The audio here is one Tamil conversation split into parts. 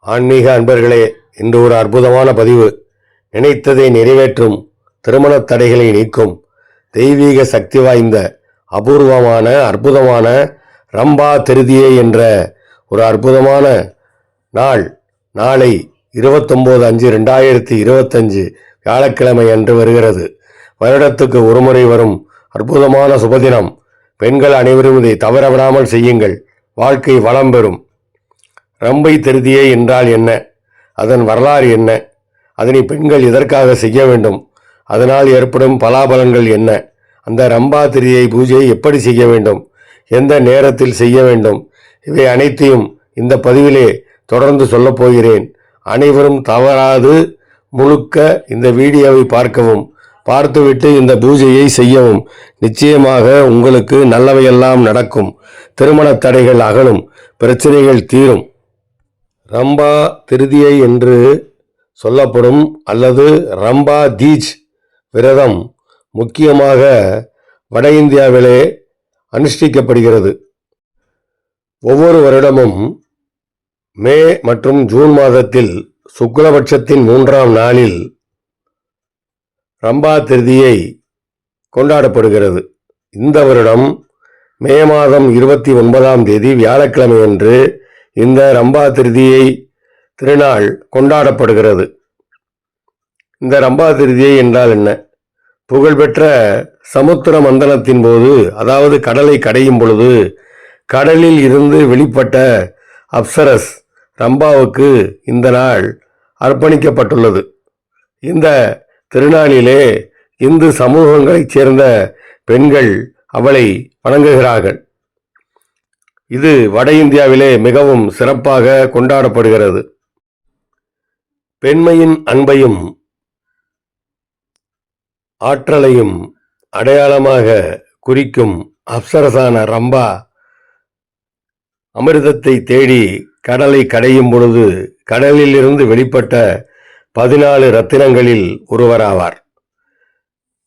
ஆன்மீக அன்பர்களே இன்று ஒரு அற்புதமான பதிவு. நினைத்ததை நிறைவேற்றும் திருமணத் தடைகளை நீக்கும் தெய்வீக சக்தி வாய்ந்த அபூர்வமான அற்புதமான ரம்பா திருதியை என்ற ஒரு அற்புதமான நாள் நாளை இருபத்தொம்போது அஞ்சு ரெண்டாயிரத்தி இருபத்தஞ்சு வியாழக்கிழமை அன்று வருகிறது. வருடத்துக்கு ஒருமுறை வரும் அற்புதமான சுபதினம். பெண்கள் அனைவரும் இதை தவறவிடாமல் செய்யுங்கள். வாழ்க்கை வளம் பெறும். ரம்பை திருதியை என்றால் என்ன? அதன் வரலாறு என்ன? அதனை பெண்கள் எதற்காக செய்ய வேண்டும்? அதனால் ஏற்படும் பலாபலன்கள் என்ன? அந்த ரம்பா திருதியை பூஜையை எப்படி செய்ய வேண்டும்? எந்த நேரத்தில் செய்ய வேண்டும்? இவை அனைத்தையும் இந்த பதிவிலே தொடர்ந்து சொல்லப்போகிறேன் அனைவரும் தவறாது முழுக்க இந்த வீடியோவை பார்க்கவும் பார்த்துவிட்டு இந்த பூஜையை செய்யவும். நிச்சயமாக உங்களுக்கு நல்லவையெல்லாம் நடக்கும். திருமணத் தடைகள் அகலும் பிரச்சனைகள் தீரும். ரம்பா திருதியை என்று சொல்லப்படும் அல்லது ரம்பா தீஜ் விரதம் முக்கியமாக வட இந்தியாவிலே அனுஷ்டிக்கப்படுகிறது. ஒவ்வொரு வருடமும் மே மற்றும் ஜூன் மாதத்தில் சுக்லபட்சத்தின் மூன்றாம் நாளில் ரம்பா திருதியை கொண்டாடப்படுகிறது. இந்த வருடம் மே மாதம் இருபத்தி ஒன்பதாம் தேதி வியாழக்கிழமையன்று இந்த ரம்பா திருதியை திருநாள் கொண்டாடப்படுகிறது. இந்த ரம்பா திருதியை என்றால் என்ன? புகழ்பெற்ற சமுத்திர மந்தனத்தின் போது அதாவது கடலை கடையும் பொழுது கடலில் இருந்து வெளிப்பட்ட அப்சரஸ் ரம்பாவுக்கு இந்த நாள் அர்ப்பணிக்கப்பட்டுள்ளது. இந்த திருநாளிலே இந்து சமூகங்களைச் சேர்ந்த பெண்கள் அவளை வணங்குகிறார்கள். இது வட இந்தியாவிலே மிகவும் சிறப்பாக கொண்டாடப்படுகிறது. பெண்மையின் அன்பையும் ஆற்றலையும் அடையாளமாக குறிக்கும் அப்சரசான ரம்பா அமிர்தத்தை தேடி கடலை கடையும் பொழுது கடலிலிருந்து வெளிப்பட்ட பதினாலு ரத்தினங்களில் ஒருவராவார்.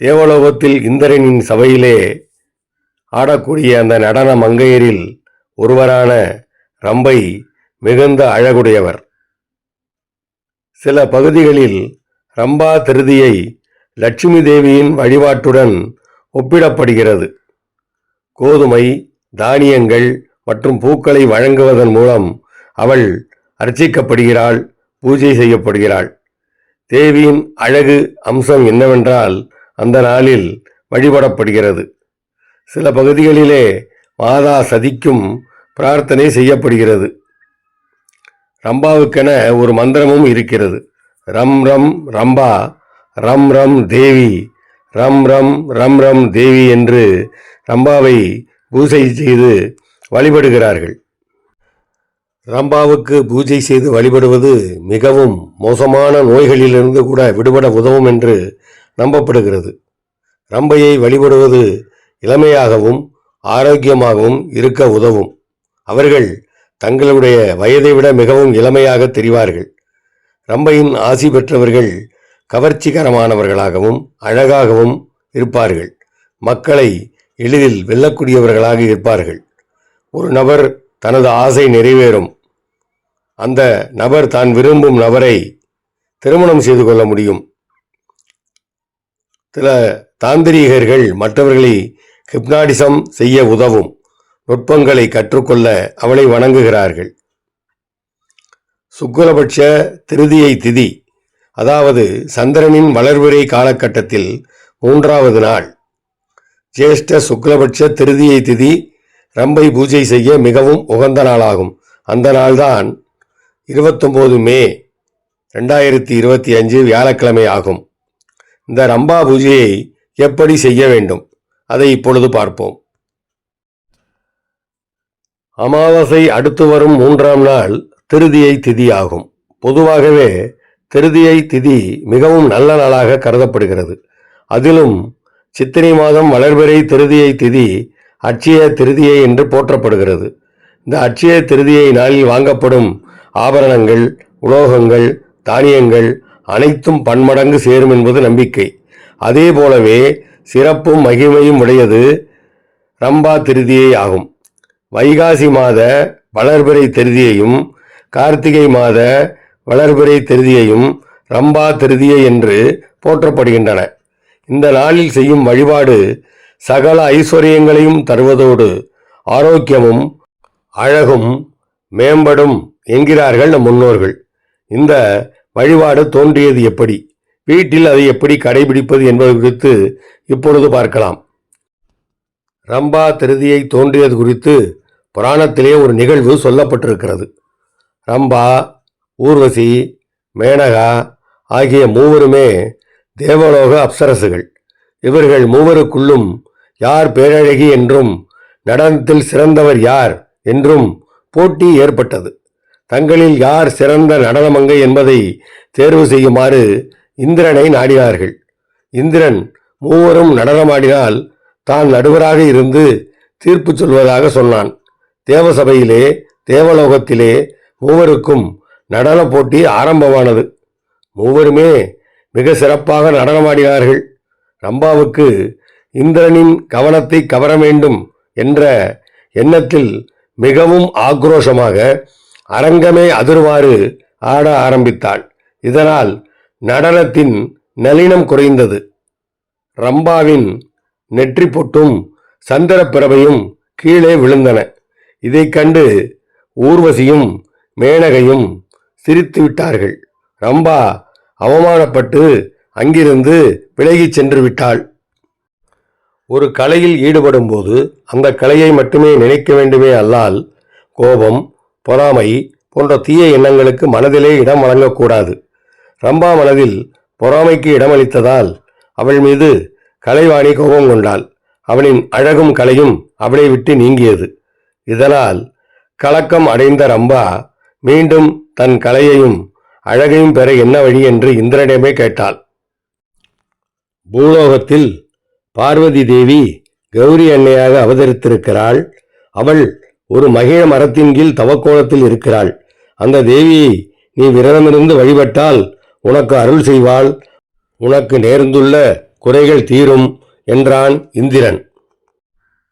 தேவலோகத்தில் இந்திரனின் சபையிலே ஆடக்கூடிய அந்த நடன மங்கையரில் ஒருவரான ரம்பை மிகுந்த அழகுடையவர். சில பகுதிகளில் ரம்பா திருதியை லட்சுமி தேவியின் வழிபாட்டுடன் ஒப்பிடப்படுகிறது. கோதுமை தானியங்கள் மற்றும் பூக்களை வழங்குவதன் மூலம் அவள் அர்ச்சிக்கப்படுகிறாள் பூஜை செய்யப்படுகிறாள். தேவியின் அழகு அம்சம் என்னவென்றால் அந்த நாளில் வழிபடப்படுகிறது. சில பகுதிகளிலே மாதா சதிக்கும் பிரார்த்தனை செய்யப்படுகிறது. ரம்பாவுக்கென ஒரு மந்திரமும் இருக்கிறது. ரம் ரம் ரம்பா ரம் ரம் தேவி ரம் ரம் ரம் ரம் தேவி என்று ரம்பாவை பூஜை செய்து வழிபடுகிறார்கள். ரம்பாவுக்கு பூஜை செய்து வழிபடுவது மிகவும் மோசமான நோய்களிலிருந்து கூட விடுபட உதவும் என்று நம்பப்படுகிறது. ரம்பையை வழிபடுவது இளமையாகவும் ஆரோக்கியமாகவும் இருக்க உதவும். அவர்கள் தங்களுடைய வயதை விட மிகவும் இளமையாக தெரிவார்கள். ரம்பையின் ஆசி பெற்றவர்கள் கவர்ச்சிகரமானவர்களாகவும் அழகாகவும் இருப்பார்கள். மக்களை எளிதில் வெல்லக்கூடியவர்களாக இருப்பார்கள். ஒரு நபர் தனது ஆசை நிறைவேறும். அந்த நபர் தான் விரும்பும் நபரை திருமணம் செய்து கொள்ள முடியும். சில தாந்திரீகர்கள் மற்றவர்களை ஹிப்னாடிசம் செய்ய உதவும். நுட்பங்களை கற்றுக்கொள்ள அவளை வணங்குகிறார்கள். சுக்குலபட்ச திருதியை திதி. அதாவது சந்திரனின் வளர்விரை காலகட்டத்தில் மூன்றாவது நாள். ஜேஷ்ட சுக்லபட்ச திருதியை திதி ரம்பை பூஜை செய்ய மிகவும் உகந்த நாளாகும். அந்த நாள்தான் இருபத்தொம்போது மே ரெண்டாயிரத்தி இருபத்தி அஞ்சு வியாழக்கிழமை ஆகும். இந்த ரம்பா பூஜையை எப்படி செய்ய வேண்டும்? அதை இப்பொழுது பார்ப்போம். அமாவாசை அடுத்து வரும் மூன்றாம் நாள் திருதியை திதி ஆகும் பொதுவாகவே திருதியை திதி மிகவும் நல்ல நாளாக கருதப்படுகிறது. அதிலும் சித்திரை மாதம் வளர்பிறை திருதியை திதி அட்சய திருதியை என்று போற்றப்படுகிறது. இந்த அட்சய திருதியை நாளில் வாங்கப்படும் ஆபரணங்கள் உலோகங்கள் தானியங்கள் அனைத்தும் பன்மடங்கு சேரும் என்பது நம்பிக்கை. அதே போலவே சிறப்பும் மகிமையும் உடையது ரம்பா திருதியை ஆகும். வைகாசி மாத வளர்பிறை திருதியையும் கார்த்திகை மாத வளர்பிறை திருதியையும் ரம்பா திருதியை என்று போற்றப்படுகின்றன. இந்த நாளில் செய்யும் வழிபாடு சகல ஐஸ்வர்யங்களையும் தருவதோடு ஆரோக்கியமும் அழகும் மேம்படும் என்கிறார்கள் நம் முன்னோர்கள். இந்த வழிபாடு தோன்றியது எப்படி? வீட்டில் அதை எப்படி கடைபிடிப்பது என்பது குறித்து இப்பொழுது பார்க்கலாம். ரம்பா திருதியை தோன்றியது குறித்து புராணத்திலே ஒரு நிகழ்வு சொல்லப்பட்டிருக்கிறது. ரம்பா ஊர்வசி மேனகா ஆகிய மூவருமே தேவலோக அப்சரசுகள். இவர்கள் மூவருக்குள்ளும் யார் பேரழகி என்றும் நடனத்தில் சிறந்தவர் யார் என்றும் போட்டி ஏற்பட்டது. தங்களில் யார் சிறந்த நடனமங்கை என்பதை தேர்வு செய்யுமாறு இந்திரனை நாடினார்கள். இந்திரன் மூவரும் நடனமாடினால் தான் நடுவராக இருந்து தீர்ப்பு சொல்வதாக சொன்னான். தேவசபையிலே தேவலோகத்திலே மூவருக்கும் நடன போட்டி ஆரம்பமானது. மூவருமே மிக சிறப்பாக நடனமாடினார்கள். ரம்பாவுக்கு இந்திரனின் கவனத்தை கவர வேண்டும் என்ற எண்ணத்தில் மிகவும் ஆக்ரோஷமாக அரங்கமே அதிர்வாறு ஆட ஆரம்பித்தாள். இதனால் நடனத்தின் நளினம் குறைந்தது. ரம்பாவின் நெற்றி பொட்டும் சந்திரப்பிரபையும் கீழே விழுந்தன. இதைக் கண்டு ஊர்வசியும் மேனகையும் சிரித்து விட்டார்கள். ரம்பா அவமானப்பட்டு அங்கிருந்து விலகிச் சென்று விட்டாள். ஒரு கலையில் ஈடுபடும்போது அந்த கலையை மட்டுமே நினைக்க வேண்டுமே அல்லால் கோபம் பொறாமை போன்ற தீய எண்ணங்களுக்கு மனதிலே இடம் வழங்கக்கூடாது. ரம்பா மனதில் பொறாமைக்கு இடமளித்ததால் அவள் மீது கலைவாணி கோபம் கொண்டாள். அவளின் அழகும் கலையும் அவளை விட்டு நீங்கியது. இதனால் கலக்கம் அடைந்த ரம்பா மீண்டும் தன் கலையையும் அழகையும் பெற என்ன வழி என்று இந்திரனிடமே கேட்டாள். பூலோகத்தில் பார்வதி தேவி கௌரி அன்னையாக அவதரித்திருக்கிறாள். அவள் ஒரு மகிழ மரத்தின் கீழ் தவக்கோலத்தில் இருக்கிறாள். அந்த தேவியை நீ விரதமிருந்து வழிபட்டால் உனக்கு அருள் செய்வாள். உனக்கு நேர்ந்துள்ள குறைகள் தீரும் என்றான் இந்திரன்.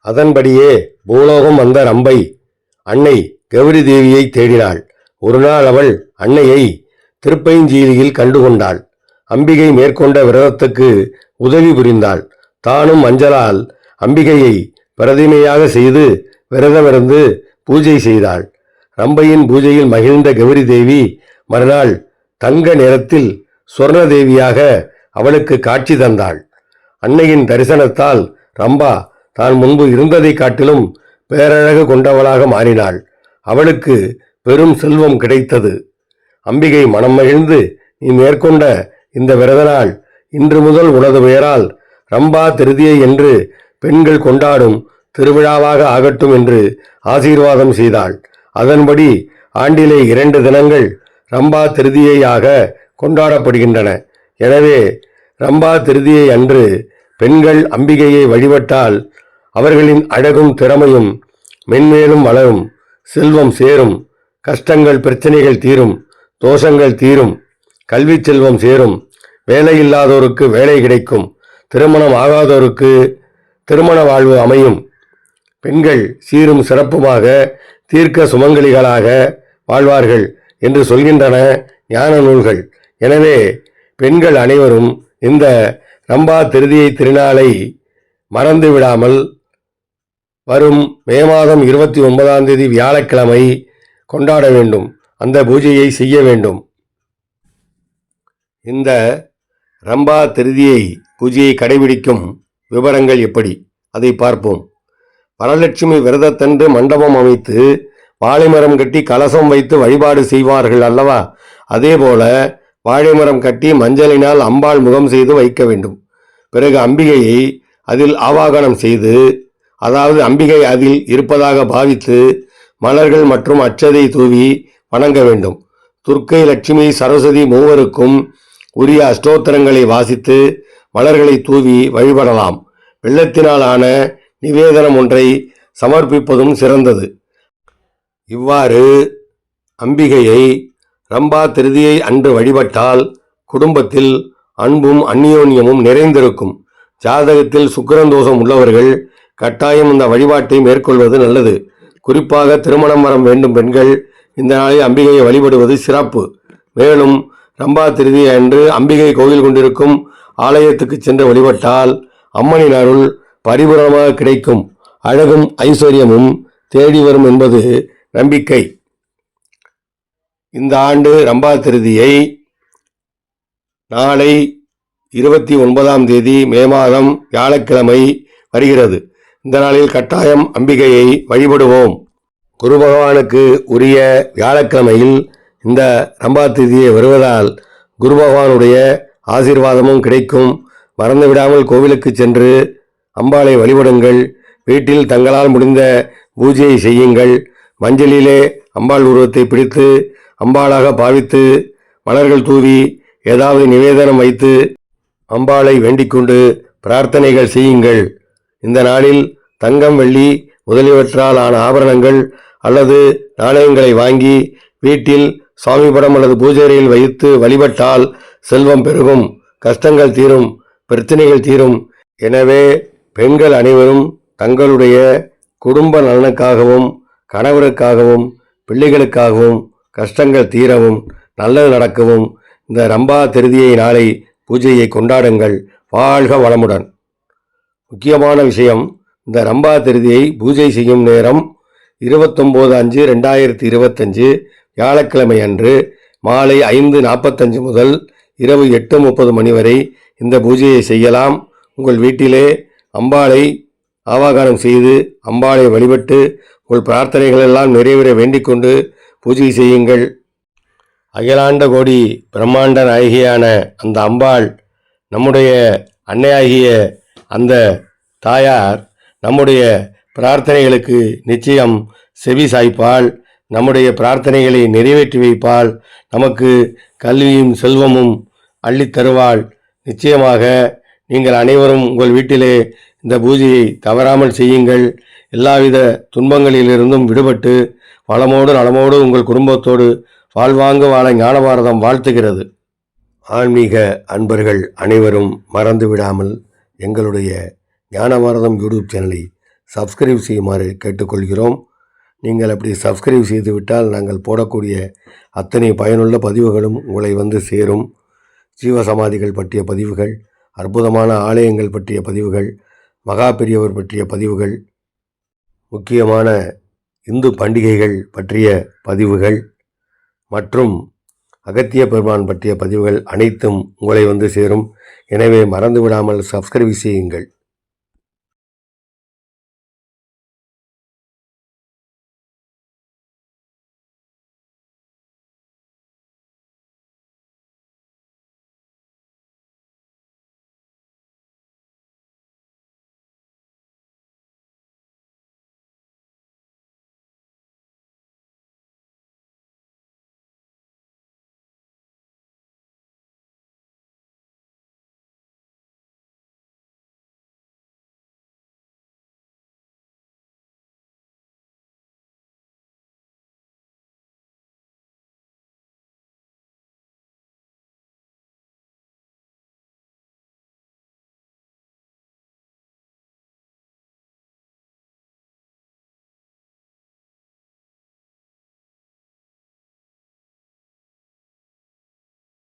அதன்படியே பூலோகம் வந்த ரம்பை அன்னை கௌரி தேவியை தேடினாள். ஒரு நாள் அவள் அன்னையை திருப்பைஞ்சீலியில் கண்டுகொண்டாள். அம்பிகை மேற்கொண்ட விரதத்துக்கு உதவி புரிந்தாள். தானும் மஞ்சளால் அம்பிகையை பிரதிமையாக செய்து விரதமிருந்து பூஜை செய்தாள். ரம்பையின் பூஜையில் மகிழ்ந்த கௌரி தேவி மறுநாள் தங்க நிறத்தில் சுவர்ணதேவியாக அவளுக்கு காட்சி தந்தாள். அன்னையின் தரிசனத்தால் ரம்பா தான் முன்பு இருந்ததை காட்டிலும் பேரழகு கொண்டவளாக மாறினாள். அவளுக்கு பெரும் செல்வம் கிடைத்தது. அம்பிகை மனம் மகிழ்ந்து நீ மேற்கொண்ட இந்த விரத நாள் இன்று முதல் உனது பெயரால் ரம்பா திருதியை என்று பெண்கள் கொண்டாடும் திருவிழாவாக ஆகட்டும் என்று ஆசீர்வாதம் செய்தாள். அதன்படி ஆண்டிலே இரண்டு தினங்கள் ரம்பா திருதியையாக கொண்டாடப்படுகின்றன. எனவே ரம்பா திருதியை அன்று பெண்கள் அம்பிகையை வழிபட்டால் அவர்களின் அழகும் திறமையும் மென்மேலும் வளரும் செல்வம் சேரும் கஷ்டங்கள் பிரச்சனைகள் தீரும் தோஷங்கள் தீரும் கல்வி செல்வம் சேரும் வேலை இல்லாதோருக்கு வேலை கிடைக்கும் திருமணம் ஆகாதோருக்கு திருமண வாழ்வு அமையும். பெண்கள் சீரும் சிறப்புமாக தீர்க்க சுமங்கலிகளாக வாழ்வார்கள். என்று சொல்கின்றன ஞான நூல்கள். எனவே பெண்கள் அனைவரும் இந்த ரம்பா திருதியை திருநாளை மறந்து விடாமல் வரும் மே மாதம் இருபத்தி ஒன்பதாம் தேதி வியாழக்கிழமை கொண்டாட வேண்டும். அந்த பூஜையை செய்ய வேண்டும். இந்த ரம்பா திருதியை பூஜையை கடைபிடிக்கும் விவரங்கள் எப்படி? அதை பார்ப்போம். வரலட்சுமி விரதத்தன்று மண்டபம் அமைத்து வாழைமரம் கட்டி கலசம் வைத்து வழிபாடு செய்வார்கள் அல்லவா? அதேபோல வாழைமரம் கட்டி மஞ்சளினால் அம்பாள் முகம் செய்து வைக்க வேண்டும். பிறகு அம்பிகையை அதில் ஆவாகனம் செய்து அதாவது அம்பிகை அதில் இருப்பதாக பாவித்து மலர்கள் மற்றும் அச்சதை தூவி வணங்க வேண்டும். துர்க்கை லட்சுமி சரஸ்வதி மூவருக்கும் உரிய அஷ்டோத்திரங்களை வாசித்து மலர்களை தூவி வழிபடலாம். வெள்ளத்தினால் ஆன நிவேதனம் ஒன்றை சமர்ப்பிப்பதும் சிறந்தது. இவ்வாறு அம்பிகையை ரம்பா திருதியை அன்று வழிபட்டால் குடும்பத்தில் அன்பும் அந்நியோன்யமும் நிறைந்திருக்கும். ஜாதகத்தில் சுக்கிரந்தோஷம் உள்ளவர்கள் கட்டாயம் இந்த வழிபாட்டை மேற்கொள்வது நல்லது. குறிப்பாக திருமணம் வரம் வேண்டும் பெண்கள் இந்த நாளில் அம்பிகையை வழிபடுவது சிறப்பு. மேலும் ரம்பா திருதி அன்று அம்பிகை கோவில் கொண்டிருக்கும் ஆலயத்துக்கு சென்று வழிபட்டால் அம்மனின் அருள் பரிபூரணமாக கிடைக்கும். அழகும் ஐஸ்வர்யமும் தேடி வரும் என்பது நம்பிக்கை. இந்த ஆண்டு ரம்பா திருதியை நாளை இருபத்தி ஒன்பதாம் தேதி மே மாதம் வியாழக்கிழமை வருகிறது. இந்த நாளில் கட்டாயம் அம்பிகையை வழிபடுவோம். குரு பகவானுக்கு உரிய வியாழக்கிழமையில் இந்த ரம்பா திருதியை வருவதால் குரு பகவானுடைய ஆசீர்வாதமும் கிடைக்கும். மறந்து விடாமல் கோவிலுக்கு சென்று அம்பாளை வழிபடுங்கள். வீட்டில் தங்களால் முடிந்த பூஜையை செய்யுங்கள். மஞ்சளிலே அம்பாள் உருவத்தை பிடித்து அம்பாளாக பாவித்து மலர்கள் தூவி ஏதாவது நிவேதனம் வைத்து அம்பாளை வேண்டிக்கொண்டு பிரார்த்தனைகள் செய்யுங்கள். இந்த நாளில் தங்கம் வெள்ளி முதலியவற்றால் ஆன ஆபரணங்கள் அல்லது நாணயங்களை வாங்கி வீட்டில் சுவாமி படம் அல்லது பூஜை வைத்து வழிபட்டால் செல்வம் பெருகும் கஷ்டங்கள் தீரும் பிரச்சனைகள் தீரும். எனவே பெண்கள் அனைவரும் தங்களுடைய குடும்ப நலனுக்காகவும் கணவருக்காகவும் பிள்ளைகளுக்காகவும் கஷ்டங்கள் தீரவும் நல்லது நடக்கவும் இந்த ரம்பா திருதியை நாளை பூஜையை கொண்டாடுங்கள். வாழ்க வளமுடன். முக்கியமான விஷயம் இந்த ரம்பா திருதியை பூஜை செய்யும் நேரம் இருபத்தொம்போது அஞ்சு ரெண்டாயிரத்தி இருபத்தஞ்சு வியாழக்கிழமை அன்று மாலை ஐந்து நாற்பத்தஞ்சு முதல் இரவு எட்டு முப்பது மணி வரை இந்த பூஜையை செய்யலாம். உங்கள் வீட்டிலே அம்பாளை ஆவாகாரம் செய்து அம்பாளை வழிபட்டு உங்கள் பிரார்த்தனைகளெல்லாம் நிறைவேற வேண்டிக்கொண்டு பூஜை செய்யுங்கள். அகிலாண்ட கோடி பிரம்மாண்ட நாயகியான அந்த அம்பாள் நம்முடைய அன்னையாகிய அந்த தாயார் நம்முடைய பிரார்த்தனைகளுக்கு நிச்சயம் செவி சாய்ப்பாள் நம்முடைய பிரார்த்தனைகளை நிறைவேற்றி வைப்பாள் நமக்கு கல்வியும் செல்வமும் அள்ளித்தருவாள் நிச்சயமாக நீங்கள் அனைவரும் உங்கள் வீட்டிலே இந்த பூஜையை தவறாமல் செய்யுங்கள். எல்லாவித துன்பங்களிலிருந்தும் விடுபட்டு வளமோடு நலமோடு உங்கள் குடும்பத்தோடு வாழ்வாங்கு வாழ ஞானபாரதம் வாழ்த்துகிறது. ஆன்மீக அன்பர்கள் அனைவரும் மறந்து விடாமல் எங்களுடைய ஞானபாரதம் யூடியூப் சேனலை சப்ஸ்கிரைப் செய்யுமாறு கேட்டுக்கொள்கிறோம். நீங்கள் அப்படி சப்ஸ்கிரைப் செய்துவிட்டால் நாங்கள் போடக்கூடிய அத்தனை பயனுள்ள பதிவுகளும் உங்களை வந்து சேரும். ஜீவசமாதிகள் பற்றிய பதிவுகள் அற்புதமான ஆலயங்கள் பற்றிய பதிவுகள் மகா பெரியவர் பற்றிய பதிவுகள் முக்கியமான இந்து பண்டிகைகள் பற்றிய பதிவுகள் மற்றும் அகத்திய பெருமான் பற்றிய பதிவுகள் அனைத்தும் உங்களை வந்து சேரும். எனவே மறந்து விடாமல் சப்ஸ்கிரைப் செய்யுங்கள்.